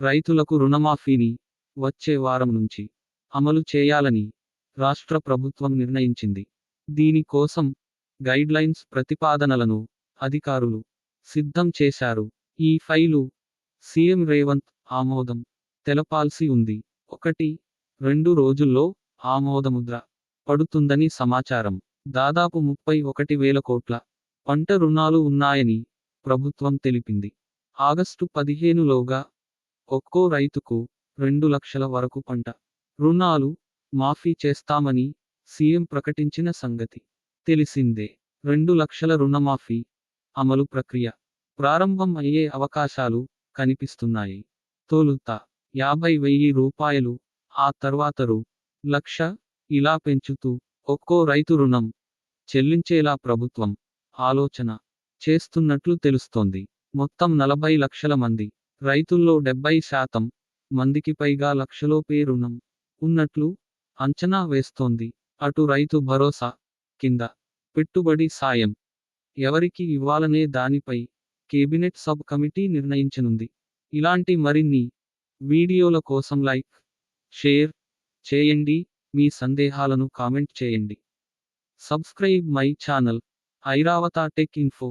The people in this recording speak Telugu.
రైతులకు రుణమాఫీని వచ్చే వారం నుంచి అమలు చేయాలని రాష్ట్ర ప్రభుత్వం నిర్ణయించింది. దీనికోసం గైడ్లైన్స్ ప్రతిపాదనలను అధికారులు సిద్ధం చేశారు. ఈ ఫైలు సీఎం రేవంత్ ఆమోదం తెలపాల్సి ఉంది. ఒకటి రెండు రోజుల్లో ఆమోదముద్ర పడుతుందని సమాచారం. దాదాపు ముప్పై ఒకటి వేల కోట్ల పంట రుణాలు ఉన్నాయని ప్రభుత్వం తెలిపింది. ఆగస్టు పదిహేనులోగా ఒక్కో రైతుకు రెండు లక్షల వరకు పంట. రుణాలు మాఫీ చేస్తామని సీఎం ప్రకటించిన సంగతి తెలిసిందే. రెండు లక్షల రుణమాఫీ అమలు ప్రక్రియ ప్రారంభం అయ్యే అవకాశాలు కనిపిస్తున్నాయి. తొలుత యాభై వెయ్యి రూపాయలు ఆ తర్వాత రూ. లక్ష ఇలా పెంచుతూ ఒక్కో రైతు రుణం చెల్లించేలా ప్రభుత్వం ఆలోచన చేస్తున్నట్లు తెలుస్తోంది. మొత్తం నలభై లక్షల మంది రైతుల్లో డెబ్బై శాతం మందికి పైగా లక్షలోపే రుణం ఉన్నట్లు అంచనా వేస్తోంది. అటు రైతు భరోసా కింద పెట్టుబడి సాయం ఎవరికి ఇవ్వాలనే దానిపై కేబినెట్ సబ్ కమిటీ నిర్ణయించనుంది. ఇలాంటి మరిన్ని వీడియోల కోసం లైక్ షేర్ చేయండి. మీ సందేహాలను కామెంట్ చేయండి. Subscribe my channel Airavata tech info.